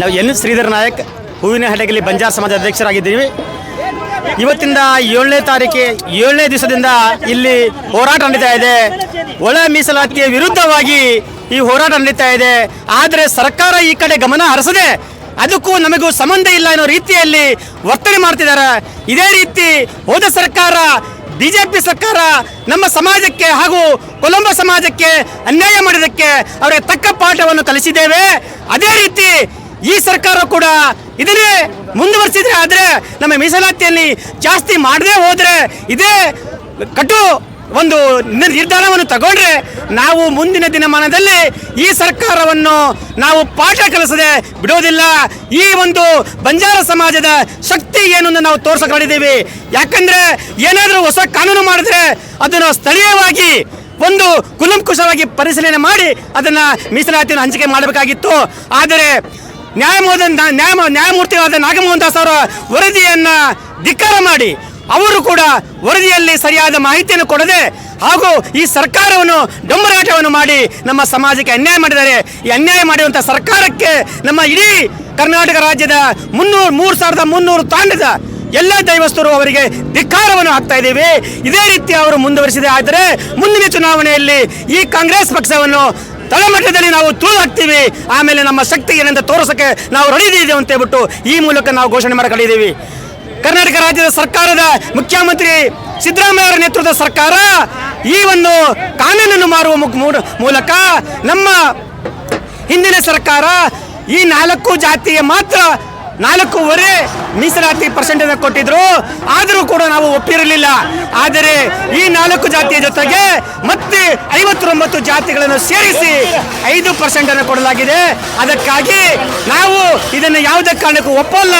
ನಾವು ಎನ್ ಶ್ರೀಧರ್ ನಾಯಕ್, ಹೂವಿನ ಹಡಗಲಿ ಬಂಜಾರ ಸಮಾಜ ಅಧ್ಯಕ್ಷರಾಗಿದ್ದೀವಿ. ಇವತ್ತಿಂದ ಏಳನೇ ತಾರೀಕು ಏಳನೇ ದಿವಸದಿಂದ ಇಲ್ಲಿ ಹೋರಾಟ ನಡೀತಾ ಇದೆ. ಒಳ ಮೀಸಲಾತಿಯ ವಿರುದ್ಧವಾಗಿ ಈ ಹೋರಾಟ ನಡೀತಾ ಇದೆ. ಆದರೆ ಸರ್ಕಾರ ಈ ಕಡೆ ಗಮನ ಹರಿಸದೆ ಅದಕ್ಕೂ ನಮಗೂ ಸಂಬಂಧ ಇಲ್ಲ ಅನ್ನೋ ರೀತಿಯಲ್ಲಿ ವರ್ತನೆ ಮಾಡ್ತಿದ್ದಾರೆ. ಇದೇ ರೀತಿ ಹೋದ ಸರ್ಕಾರ, ಬಿಜೆಪಿ ಸರ್ಕಾರ ನಮ್ಮ ಸಮಾಜಕ್ಕೆ ಹಾಗೂ ಕೊಲಂಬ ಸಮಾಜಕ್ಕೆ ಅನ್ಯಾಯ ಮಾಡಿದ್ದಕ್ಕೆ ಅವರಿಗೆ ತಕ್ಕ ಪಾಠವನ್ನು ಕಲಿಸಿದ್ದೇವೆ. ಅದೇ ರೀತಿ ಈ ಸರ್ಕಾರ ಕೂಡ ಇದನ್ನೇ ಮುಂದುವರಿಸಿದ್ರೆ ಆದರೆ ನಮ್ಮ ಮೀಸಲಾತಿಯಲ್ಲಿ ಜಾಸ್ತಿ ಮಾಡದೇ ಹೋದ್ರೆ ಇದೇ ಕಟು ಒಂದು ನಿರ್ಧಾರವನ್ನು ತಗೊಂಡ್ರೆ ನಾವು ಮುಂದಿನ ದಿನಮಾನದಲ್ಲಿ ಈ ಸರ್ಕಾರವನ್ನು ನಾವು ಪಾಠ ಕಲಿಸದೆ ಬಿಡೋದಿಲ್ಲ. ಈ ಒಂದು ಬಂಜಾರ ಸಮಾಜದ ಶಕ್ತಿ ಏನು ನಾವು ತೋರಿಸಿದ್ದೀವಿ ಯಾಕಂದ್ರೆ ಏನಾದರೂ ಹೊಸ ಕಾನೂನು ಮಾಡಿದ್ರೆ ಅದನ್ನು ಸ್ಥಳೀಯವಾಗಿ ಒಂದು ಕುಲಂಕುಷವಾಗಿ ಪರಿಶೀಲನೆ ಮಾಡಿ ಅದನ್ನು ಮೀಸಲಾತಿಯನ್ನು ಹಂಚಿಕೆ ಮಾಡಬೇಕಾಗಿತ್ತು. ಆದರೆ ನ್ಯಾಯಮೋದ ನ್ಯಾಯ ನ್ಯಾಯಮೂರ್ತಿಯಾದ ನಾಗಮೋಹನ್ ದಾಸ್ ಅವರ ವರದಿಯನ್ನ ಧಿಕ್ಕಾರ ಮಾಡಿ ಅವರು ಕೂಡ ವರದಿಯಲ್ಲಿ ಸರಿಯಾದ ಮಾಹಿತಿಯನ್ನು ಕೊಡದೆ ಹಾಗೂ ಈ ಸರ್ಕಾರವನ್ನು ಡಂಬರಾಟವನ್ನು ಮಾಡಿ ನಮ್ಮ ಸಮಾಜಕ್ಕೆ ಅನ್ಯಾಯ ಮಾಡಿದ್ದಾರೆ. ಈ ಅನ್ಯಾಯ ಮಾಡಿರುವಂಥ ಸರ್ಕಾರಕ್ಕೆ ನಮ್ಮ ಇಡೀ ಕರ್ನಾಟಕ ರಾಜ್ಯದ ಮುನ್ನೂರು ಮೂರು ಸಾವಿರದ ಮುನ್ನೂರು ತಾಂಡದ ಎಲ್ಲ ದೈವಸ್ಥರು ಅವರಿಗೆ ಧಿಕ್ಕಾರವನ್ನು ಹಾಕ್ತಾ ಇದ್ದೀವಿ. ಇದೇ ರೀತಿ ಅವರು ಮುಂದುವರಿಸಿದೆ. ಆದರೆ ಮುಂದಿನ ಚುನಾವಣೆಯಲ್ಲಿ ಈ ಕಾಂಗ್ರೆಸ್ ಪಕ್ಷವನ್ನು ತಳಮಟ್ಟದಲ್ಲಿ ನಾವು ತುಳು ಹಾಕ್ತೀವಿ. ಆಮೇಲೆ ನಮ್ಮ ಶಕ್ತಿ ಏನಂತ ತೋರಿಸಕ್ಕೆ ನಾವು ರೆಡಿ ಅಂತ ಹೇಳ್ಬಿಟ್ಟು ಈ ಮೂಲಕ ನಾವು ಘೋಷಣೆ ಮಾಡಿಕೊಂಡಿದ್ದೀವಿ. ಕರ್ನಾಟಕ ರಾಜ್ಯದ ಸರ್ಕಾರದ ಮುಖ್ಯಮಂತ್ರಿ ಸಿದ್ದರಾಮಯ್ಯ ನೇತೃತ್ವದ ಸರ್ಕಾರ ಈ ಒಂದು ಕಾನೂನನ್ನು ಮಾರುವ ಮೂಲಕ ನಮ್ಮ ಹಿಂದಿನ ಸರ್ಕಾರ ಈ ನಾಲ್ಕು ಜಾತಿಯ ಮಾತ್ರ ನಾಲ್ಕೂವರೆ ಮೀಸಲಾತಿ ಪರ್ಸೆಂಟೇಜ್ ಕೊಟ್ಟಿದ್ರು. ಆದರೂ ಕೂಡ ನಾವು ಒಪ್ಪಿರಲಿಲ್ಲ. ಆದರೆ ಈ ನಾಲ್ಕು ಜಾತಿಯ ಜೊತೆಗೆ ಮತ್ತೆ ಐವತ್ತೊಂಬತ್ತು ಜಾತಿಗಳನ್ನು ಸೇರಿಸಿ ಐದು ಪರ್ಸೆಂಟ್ ಅನ್ನು ಕೊಡಲಾಗಿದೆ. ಅದಕ್ಕಾಗಿ ನಾವು ಇದನ್ನು ಯಾವುದೇ ಕಾರಣಕ್ಕೂ ಒಪ್ಪಲ್ಲ.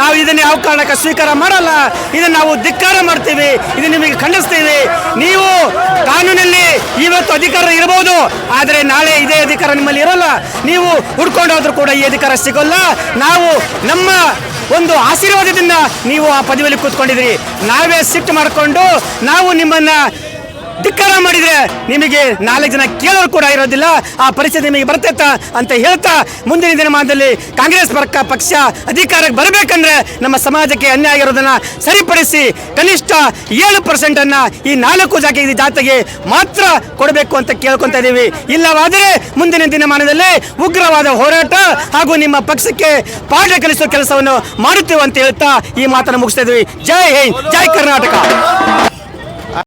ನಾವು ಇದನ್ನು ಯಾವ ಕಾರಣಕ್ಕೆ ಸ್ವೀಕಾರ ಮಾಡಲ್ಲ. ಇದನ್ನು ನಾವು ಧಿಕ್ಕಾರ ಮಾಡ್ತೀವಿ. ಇದನ್ನು ನಿಮಗೆ ಖಂಡಿಸ್ತೀವಿ. ನೀವು ಕಾನೂನಲ್ಲಿ ಇವತ್ತು ಅಧಿಕಾರ ಇರಬಹುದು ಆದರೆ ನಾಳೆ ಇದೇ ಅಧಿಕಾರ ನಿಮ್ಮಲ್ಲಿ ಇರಲ್ಲ. ನೀವು ಹುಡ್ಕೊಂಡಾದ್ರೂ ಕೂಡ ಈ ಅಧಿಕಾರ ಸಿಗೋಲ್ಲ. ನಾವು ನಮ್ಮ ಒಂದು ಆಶೀರ್ವಾದದಿಂದ ನೀವು ಆ ಪದವಿಯಲ್ಲಿ ಕೂತ್ಕೊಂಡಿದ್ರಿ ನಾವೇ ಸಿಟ್ಟು ಮಾಡಿಕೊಂಡು ನಾವು ನಿಮ್ಮನ್ನ ಧಿಕ್ಕಾರ ಮಾಡಿದ್ರೆ ನಿಮಗೆ ನಾಲ್ಕು ಜನ ಕೇಳೋರು ಕೂಡ ಇರೋದಿಲ್ಲ. ಆ ಪರಿಸ್ಥಿತಿ ನಿಮಗೆ ಬರ್ತೈತ ಅಂತ ಹೇಳ್ತಾ ಮುಂದಿನ ದಿನಮಾನದಲ್ಲಿ ಕಾಂಗ್ರೆಸ್ ಪರ್ಕ ಪಕ್ಷ ಅಧಿಕಾರಕ್ಕೆ ಬರಬೇಕಂದ್ರೆ ನಮ್ಮ ಸಮಾಜಕ್ಕೆ ಅನ್ಯಾಯ ಆಗಿರೋದನ್ನ ಸರಿಪಡಿಸಿ ಕನಿಷ್ಠ ಏಳು ಪರ್ಸೆಂಟ್ ಅನ್ನ ಈ ನಾಲ್ಕು ಜಾತಿ ಜಾತಿಗೆ ಮಾತ್ರ ಕೊಡಬೇಕು ಅಂತ ಕೇಳ್ಕೊಂತ ಇದೀವಿ. ಇಲ್ಲವಾದರೆ ಮುಂದಿನ ದಿನಮಾನದಲ್ಲಿ ಉಗ್ರವಾದ ಹೋರಾಟ ಹಾಗೂ ನಿಮ್ಮ ಪಕ್ಷಕ್ಕೆ ಪಾಠ ಕಲಿಸುವ ಕೆಲಸವನ್ನು ಮಾಡುತ್ತೇವೆ ಅಂತ ಹೇಳ್ತಾ ಈ ಮಾತನ್ನು ಮುಗಿಸ್ತಾ ಇದೀವಿ. ಜೈ ಹಿಂದ್, ಜೈ ಕರ್ನಾಟಕ.